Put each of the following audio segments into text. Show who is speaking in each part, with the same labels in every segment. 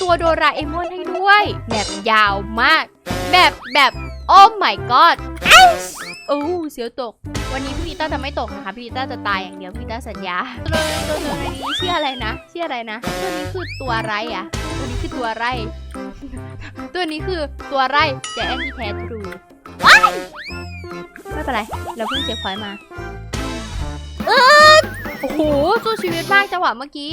Speaker 1: ตัวโดราเอมอนให้ด้วย แบบยาวมาก แบบแบบโอ้ my god โอ้เสียวตก วันนี้พี่ลิต้าจะไม่ตกนะคะพี่ลิต้าจะตายอย่างเดียวพี่ลิต้าสัญญาตัวตัวตัวนี้ชื่ออะไรนะชื่ออะไรนะ ตัวนี้คือตัวอะไรอะ ตัวนี้คือตัวอะไร ตัวนี้คือตัวไรแจแอนที่แท้ทรูไม่เป็นไร เราเพิ่งเสียพอยต์มา เออโอ้โหสู้ชีวิตมากจังหวะเมื่อกี้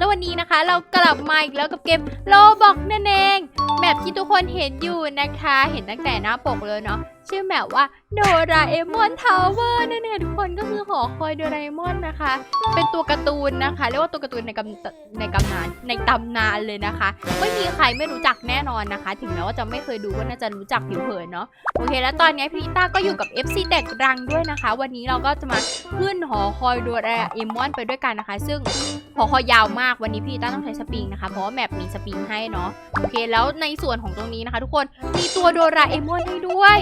Speaker 1: แล้ววันนี้นะคะ เรากลับมาอีกแล้วกับเกมโลบอกนั่นเองแบบที่ทุกคนเห็นอยู่นะคะ เห็นตั้งแต่หน้าปกเลยเนาะ ชื่อแบบว่าโดราเอมอนทาวเวอร์นั่นเองทุกคนก็คือหอคอยโดราเอมอนนะคะ เป็นตัวการ์ตูนนะคะ เรียกว่าตัวการ์ตูนในกำในกำนานในตำนานเลยนะคะ ไม่มีใครไม่รู้จักแน่นอนนะคะ ถึงแม้ว่าจะไม่เคยดูก็น่าจะรู้จักผิวเผินเนาะโอเค แล้วตอนนี้พี่ต้าก็อยู่กับ FC แตกรังด้วยนะคะ วันนี้เราก็จะมาขึ้นหอคอยโดราเอมอนไปด้วยกันนะคะ ซึ่งหอคอยยาวมากวันนี้พี่ต้าต้องใช้สปริงนะคะเพราะว่าแมปมีสปริงให้เนาะโอเค แล้วในส่วนของตรงนี้นะคะ ทุกคน มีตัวโดราเอมอนให้ด้วย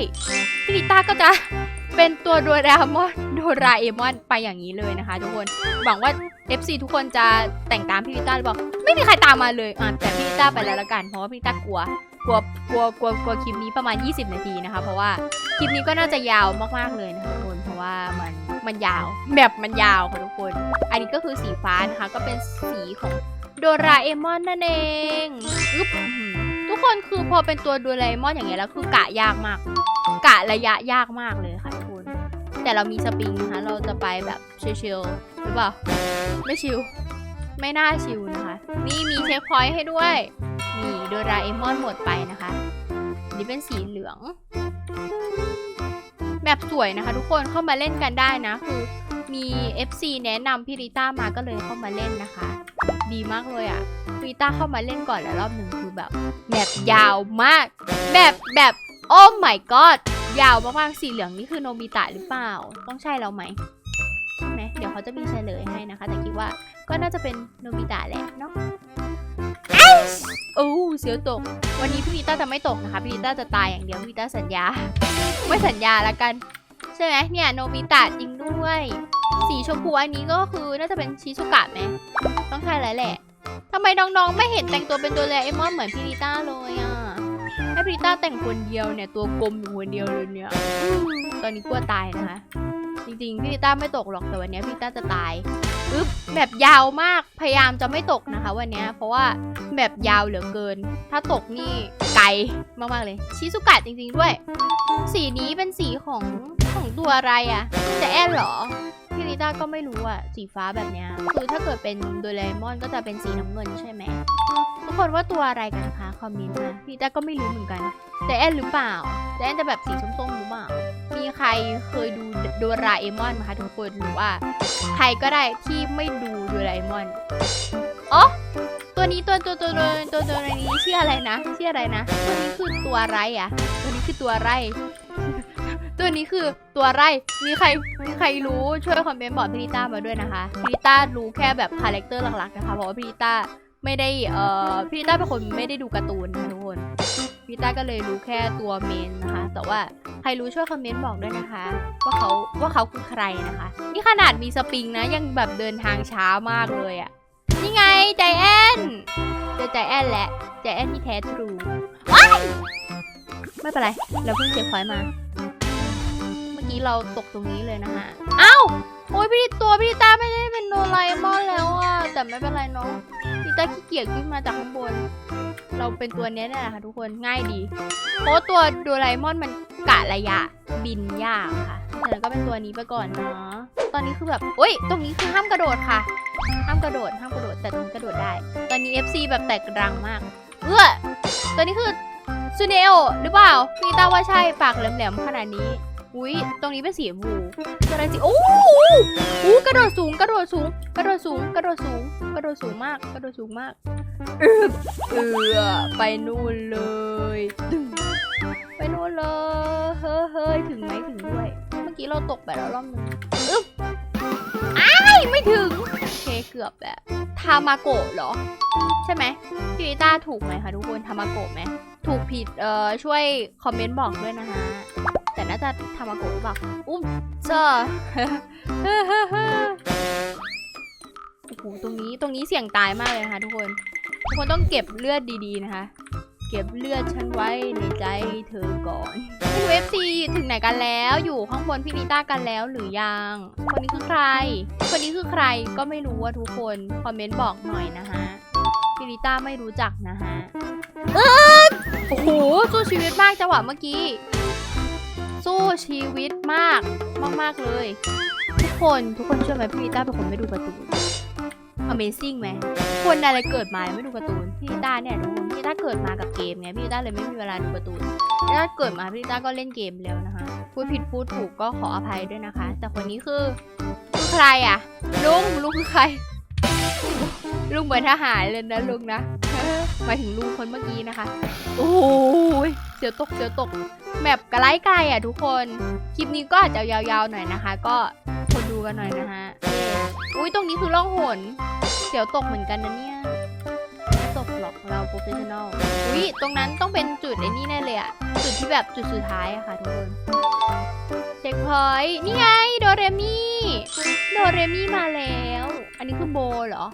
Speaker 1: พี่ลิต้าก็จะเป็นตัวโดราเอมอนโดราเอมอนไปอย่างนี้เลยนะคะ ทุกคนหวังว่า FC ทุกคนจะแต่งตามพี่ลิต้าหรือเปล่าไม่มีใครตามมาเลยอะแต่พี่ลิต้าไปแล้วละกันเพราะว่าพี่ลิต้ากลัวกลัวกลัวกลัวกลัวคลิปนี้ประมาณ 20 นาทีนะคะ เพราะว่าคลิปนี้ก็น่าจะยาวมากๆเลยนะคะทุกคนเพราะว่ามันมันยาวแบบมันยาวค่ะทุกคน อันนี้ก็คือสีฟ้านะคะก็เป็นสีของโดราเอมอนนั่นเองอึ๊บ กคนคือพอเป็นตัวดรเอมอนอย่างเงี้ยแล้วคือกะยากมาก กะระยะยากมากเลยค่ะทุกคนแต่เรามีสปริงนะคะเราจะไปแบบชิลๆหรือเปล่าไม่ชิลไม่น่าชิลนะคะ นี่มีเช็คพอยต์ให้ด้วยนี่โดราเอมอนหมดไปนะคะนนี้เป็นสีเหลืองแบบสวยนะคะทุกคนเข้ามาเล่นกันได้นะ คือมี FC แนะนำพี่ริต้ามาก็เลยเข้ามาเล่นนะคะ ดีมากเลยอะ่ะพีริต้าเข้ามาเล่นก่อนแล้วรอบหนึ่งคือ แบบแบบยาวมากแบบแบบโอ้ my god ยาวมากๆสีเหลืองนี่คือโนบิตะหรือเปล่า ต้องใช่เราไหมใช่ไหมเดี๋ยวเขาจะมีเฉลยให้นะคะ แต่คิดว่าก็น่าจะเป็นโนบิตะแหละเนาะโอ้เสียวตก วันนี้พี่ลิต้าจะไม่ตกนะคะพี่ลิต้าจะตายอย่างเดียวพี่ลิต้าสัญญา ไม่สัญญาละกัน ใช่ไหมเนี่ยโนบิตะจริงด้วย สีชมพูอันนี้ก็คือน่าจะเป็นชิซุกะไหมต้องใช่แล้วแหละ ทำไมน้องๆ ไม่เห็นแต่งตัวเป็นตัวเลเอมอนเหมือนพี่ลิต้าเลยอะ ให้พี่ลิต้าแต่งคนเดียวเนี่ยตัวกลมอยู่คนเดียวเลยเนี่ยอืมตอนนี้กลัวตายนะคะ จริงๆ พี่ลิต้าไม่ตกหรอกแต่วันนี้พี่ลิต้าจะตายอึ๊บแบบยาวมากพยายามจะไม่ตกนะคะ วันนี้เพราะว่าแบบยาวเหลือเกิน ถ้าตกนี่ไกลมากๆเลย ชิซุกะจริงๆด้วย สีนี้เป็นสีของของตัวอะไรอะจะแอนเหรอ พี่ตาก็ไม่รู้อะสีฟ้าแบบเนี้ยคือถ้าเกิดเป็นโดเรมอนก็จะเป็นสีน้ำเงินใช่ไหมทุกคนว่าตัวอะไรกันคะคอมเมนต์มาพี่ต้าก็ไม่รู้เหมือนกันจะแอนหรือเปล่าจะแอนจะแบบสีส้มๆหรือเปล่ามีใครเคยดูโดราเอมอนไหมคะทุกคนหรือว่า ใครก็ได้ที่ไม่ดูโดราเอมอนอ๋อตัวนี้ตัวตัวตัวตัวตัวตัวนี้ชื่ออะไรนะชื่ออะไรนะ ตัวนี้คือตัวอะไรอะ ตัวนี้คือตัวอะไร วนี้คือตัวอะไร มีใครมีใครรู้ช่วยคอมเมนต์บอกพี่ลิต้ามาด้วยนะคะพี่ลิต้ารู้แค่แบบคาแรคเตอร์หลักๆนะคะ เพราะว่าพี่ลิต้าไม่ได้เอ่อพี่ลิต้าเป็นคนไม่ได้ดูการ์ตูนนะคะทุกคนพี่ลิต้าก็เลยรู้แค่ตัวเมนนะคะ แต่ว่าใครรู้ช่วยคอมเมนต์บอกด้วยนะคะ ว่าเขาว่าเขาคือใครนะคะ นี่ขนาดมีสปริงนะยังแบบเดินทางช้ามากเลยอะนี่ไงใจแอนเจอใจแอนแหละใจแอนที่แท้ทรูว้ายไม่เป็นไร เราเพิ่งเช็คพอยมา กี้เราตกตรงนี้เลยนะคะเอ้าโอ้ยพี่ตัวพี่ตาไม่ได้เป็นโดราเอมอนแล้วอะแต่ไม่เป็นไรเนาะพี่ตาขี้เกียจขึ้นมาจากข้างบน เราเป็นตัวเนี้ยนี่แหละค่ะทุกคนง่ายดีเพราะตัวโดราเอมอนมันกะระยะบินยากค่ะฉะนั้นก็เป็นตัวนี้ไปก่อนเนาะตอนนี้คือแบบอุ้ยตรงนี้คือห้ามกระโดดค่ะ ห้ามกระโดดห้ามกระโดดแต่ตรงนี้กระโดดได้ ตอนนี้ FC แบบแตกรังมาก เออตัวนี้คือซูเนโอหรือเปล่าพี่ตาว่าใช่ปากแหลมๆขนาดนี้ อุ้ยตรงนี้เป็นสีชมพูอะไรสิโอ้โหอู้กระโดดสูงกระโดดสูง กระโดดสูง กระโดดสูง กระโดดสูงมาก กระโดดสูงมาก เออเออไปนู่นเลยตึงไปนู่นเลยเฮ้อเฮ้ยถึงไหมถึงด้วย เมื่อกี้เราตกไปแล้วรอบนึงอึ๊บอ้ายไม่ถึงโอเคเกือบแล้วทามาโกะเหรอ ใช่ไหมพี่ลิต้าถูกไหมคะทุกคนทามาโกะไหมถูกผิดเอ่อช่วยคอมเมนต์บอกด้วยนะฮะ จะทามาโกะหรือเปล่าอุ้มเจอโอ้โหตรงนี้ตรงนี้เสี่ยงตายมากเลยนะคะทุกคน ทุกคนต้องเก็บเลือดดีๆนะคะ เก็บเลือดฉันไว้ในใจเธอก่อนพี่เวฟซีถึงไหนกันแล้วอยู่ข้างบนพี่ลิต้ากันแล้วหรือยัง คนนี้คือใคร คนนี้คือใครก็ไม่รู้ว่าทุกคนคอมเมนต์บอกหน่อยนะฮะพี่ลิต้าไม่รู้จักนะฮะเออโอ้โหสู้ชีวิตมากจังหวะเมื่อกี้ สู้ชีวิตมากมาก ๆ เลย ทุกคนทุกคนเชื่อไหมพี่ลิต้าเป็นคนไม่ดูการ์ตูน Amazing ไหมคนอะไรเกิดมาไม่ดูการ์ตูนพี่ลิต้าเนี่ยทุกคนพี่ลิต้าเกิดมากับเกมไงพี่ลิต้าเลยไม่มีเวลาดูการ์ตูนพี่ลิต้าเกิดมาพี่ลิต้าก็เล่นเกมแล้วนะคะพูดผิดพูดถูกก็ขออภัยด้วยนะคะ แต่คนนี้คือคือใครอะลุงลุงคือใครลุงเหมือนทหารเลยนะลุงนะ หมายถึงลุงคนเมื่อกี้นะคะ โอ้ยเสียวตกเสียวตกแบบกระไรไกลอะทุกคน คลิปนี้ก็อาจจะยาวๆหน่อยนะคะ ก็คนดูกันหน่อยนะฮะ อุ้ยตรงนี้คือล่องหน เสียวตกเหมือนกันนะเนี่ยตกหรอกเราโปรเฟชชั่นอล อุ้ยตรงนั้นต้องเป็นจุดไอ้นี่แน่เลยอะ จุดที่แบบจุดสุดท้ายอะค่ะทุกคน เช็คพอยต์นี่ไงโดเรมี่ โดเรมี่มาแล้ว อันนี้คือโบเหรอ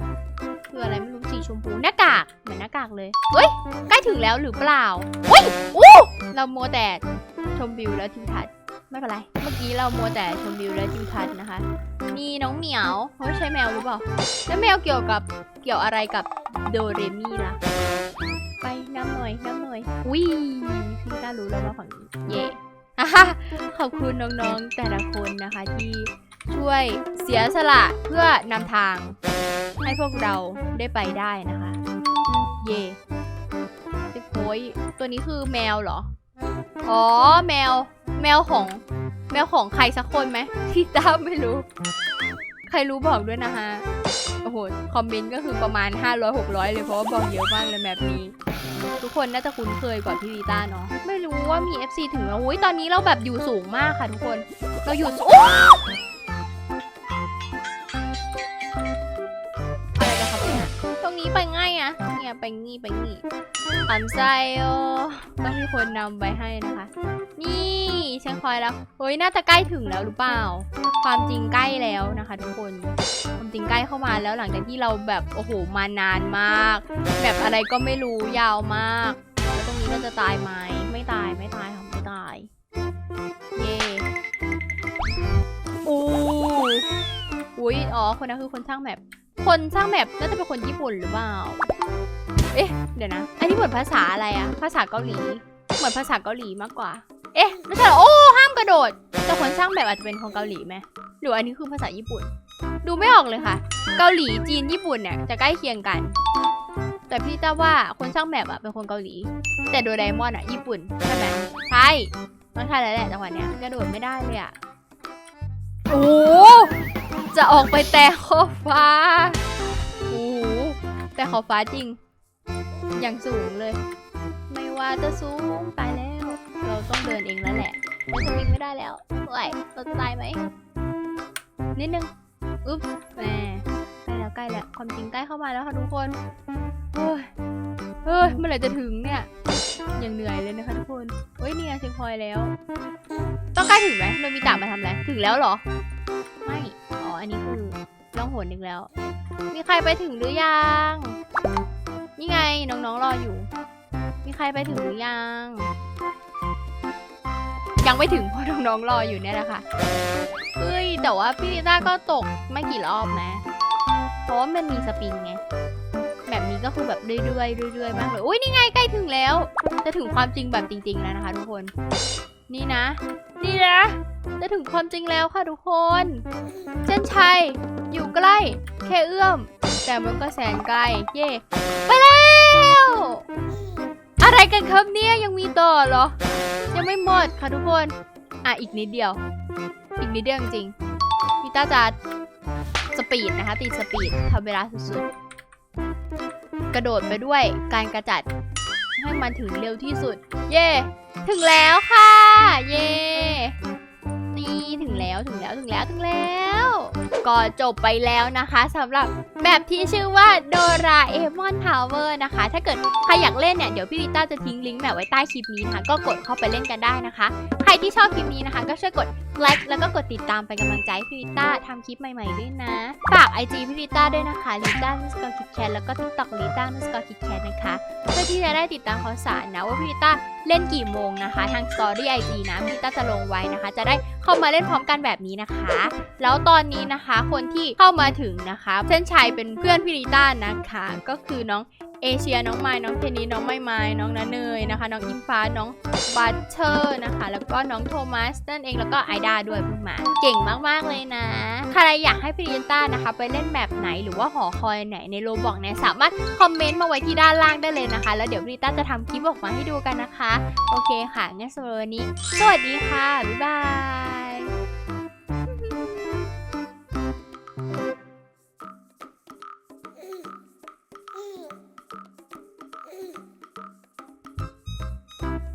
Speaker 1: คืออะไรไม่รู้สีชมพูหน้ากากเหมือนหน้ากากเลยเฮ้ยใกล้ถึงแล้วหรือเปล่าเฮ้ยอู้เราโมวแต่ชมวิวแล้วทิวทัศน์ไม่เป็นไร เมื่อกี้เราโมวแต่ชมวิวและทิวทัศน์นะคะนี่น้องเหมียวเขาใช้แมวหรือเปล่าแล้วแมวเกี่ยวกับเกี่ยวอะไรกับโดเรมี่ล่ะไปน้ำหน่อยน้ำหน่อยอุ้ยพี่ก้ารู้แล้วว่าฝั่งนี้เย่อะฮะขอบคุณน้องๆแต่ละคนนะคะที่ ช่วยเสียสละเพื่อนำทาง ให้พวกเราได้ไปได้นะคะ เย่ติ๊กโอยตัวนี้คือแมวเหรอ อ๋อแมว แมวของ แมวของใครสักคนไหมที่ตามไม่รู้ ใครรู้บอกด้วยนะคะโอ้โห คอมเมนต์ก็คือประมาณ 500-600 เลยเพราะว่าบอกเยอะมากเลยแบบนี้ทุกคนน่าจะคุ้นเคยกว่าพี่วีต้าเนาะไม่รู้ว่ามี FC ถึงแล้วอุ้ยตอนนี้เราแบบอยู่สูงมากค่ะทุกคน เราอยู่สูง อะเนี่ยไปงี้ไปงี้อันใจโอต้องมีคนนำไปให้นะคะ นี่ฉันคอยแล้วเฮ้ยน่าจะใกล้ถึงแล้วหรือเปล่า ความจริงใกล้แล้วนะคะ ทุกคนความจริงใกล้เข้ามาแล้วหลังจากที่เราแบบโอ้โหมานานมาก แบบอะไรก็ไม่รู้ยาวมากแล้วตรงนี้เราจะตายไหมไม่ตายไม่ตายค่ะไม่ตายเย่อู้อุ้ยอ๋อคนนั้นคือคนสร้างแมปคนสร้างแมปน่าจะเป็นคนญี่ปุ่นหรือเปล่า เอ๊ะ เดี๋ยวนะ อันนี้เหมือนภาษาอะไรอะภาษาเกาหลี เหมือนภาษาเกาหลีมากกว่า เอ๊ะ ไม่ใช่หรอ โอ้ ห้ามกระโดด แต่คนสร้างแบบอาจจะเป็นคนเกาหลีไหมหรืออันนี้คือภาษาญี่ปุ่น ดูไม่ออกเลยค่ะ เกาหลี จีน ญี่ปุ่นเนี่ยจะใกล้เคียงกัน แต่พี่ต้าว่าคนสร้างแบบอะเป็นคนเกาหลี แต่โดเรมอนอะญี่ปุ่นใช่ไหมใช่ต้องใช่แล้วแหละจังหวะเนี้ยกระโดดไม่ได้เลยอะโอ้จะออกไปแต่ขอบฟ้า โอ้แต่ขอบฟ้าจริง อย่างสูงเลย ไม่ว่าจะสูงตายแล้ว เราต้องเดินเองแล้วแหละเราจะวิ่งไม่ได้แล้วเฮ้ยเราจะตายไหมนิดนึงอุ๊บแหมใกล้แล้วใกล้แล้วความจริงใกล้เข้ามาแล้วค่ะทุกคนเฮ้ยเฮ้ยเมื่อไหร่จะถึงเนี่ยยังเหนื่อยเลยนะคะทุกคนเฮ้ยนี่ไงเช็คพอยแล้ว ต้องใกล้ถึงไหมโนมิตะมาทำอะไรถึงแล้วเหรอ ไม่อ๋ออันนี้คือล่องหนอีกแล้ว มีใครไปถึงหรือยัง นี่ไงน้องๆรออยู่ มีใครไปถึงหรือยัง ยังไม่ถึงเพราะน้องๆรออยู่เนี่ยแหละค่ะเฮ้ยแต่ว่าพี่ลิต้าก็ตกไม่กี่รอบนะ เพราะว่ามันมีสปริงไงแบบนี้ก็คือแบบเรื่อยๆเรื่อยๆมากเลยอุ้ยนี่ไงใกล้ถึงแล้ว จะถึงความจริงแบบจริงๆแล้วนะคะ ทุกคน นี่นะ นี่นะจะถึงความจริงแล้วค่ะทุกคนเส้นชัยอยู่ใกล้แค่เอื้อม แต่มันก็แสนไกล เย่ไปแล้วอะไรกันครับเนี่ยยังมีต่อเหรอ ยังไม่หมดค่ะทุกคน อะอีกนิดเดียว อีกนิดเดียวจริงพิต้าจะสปีดนะคะ ตีสปีดทำเวลาสุดๆ กระโดดไปด้วยการกระจัด ให้มันถึงเร็วที่สุด เย่ถึงแล้วค่ะ เย่นี่ถึงแล้วถึงแล้วถึงแล้วถึงแล้ว ก็จบไปแล้วนะคะสำหรับแบบที่ชื่อว่าโดราเอมอนทาวเวอร์นะคะ ถ้าเกิดใครอยากเล่นเนี่ย เดี๋ยวพี่วิต้าจะทิ้งลิงก์แบบไว้ใต้คลิปนี้นะคะ ก็กดเข้าไปเล่นกันได้นะคะ ใครที่ชอบคลิปนี้นะคะ ก็ช่วยกดไลค์แล้วก็กดติดตามเป็นกำลังใจให้พี่ริต้าทำคลิปใหม่ๆด้วยนะ ฝาก IG พี่ริต้าด้วยนะคะลิต้านุสกอร์คิดแคทแล้วก็ TikTok ลิต้านุสกอร์คิดแคทนะคะ เพื่อที่จะได้ติดตามข่าวสารนะว่าพี่ริต้าเล่นกี่โมงนะคะ ทางสตอรี่ไอจีนะพี่ริต้าจะลงไว้นะคะ จะได้เข้ามาเล่นพร้อมกันแบบนี้นะคะ แล้วตอนนี้นะคะคนที่เข้ามาถึงนะคะเส้นชัยเป็นเพื่อนพี่ริต้านะคะ ก็คือน้อง เอเชียน้องไม้น้องเทนนิสน้องไม่ไม้น้องนาเนยนะคะ น้องอิงฟ้าน้องบัตเชอร์นะคะ แล้วก็น้องโทมัสนั่นเองแล้วก็ไอดาด้วยเพิ่งมาเก่งมากๆเลยนะ ใครอยากให้พี่ริต้านะคะ ไปเล่นแบบไหนหรือว่าหอคอยไหนในโลบอกเนี่ยสามารถคอมเมนต์มาไว้ที่ด้านล่างได้เลยนะคะ แล้วเดี๋ยวพี่ริต้าจะทำคลิปออกมาให้ดูกันนะคะ โอเคค่ะงั้นสำหรับวันนี้ สวัสดีค่ะบ๊ายบาย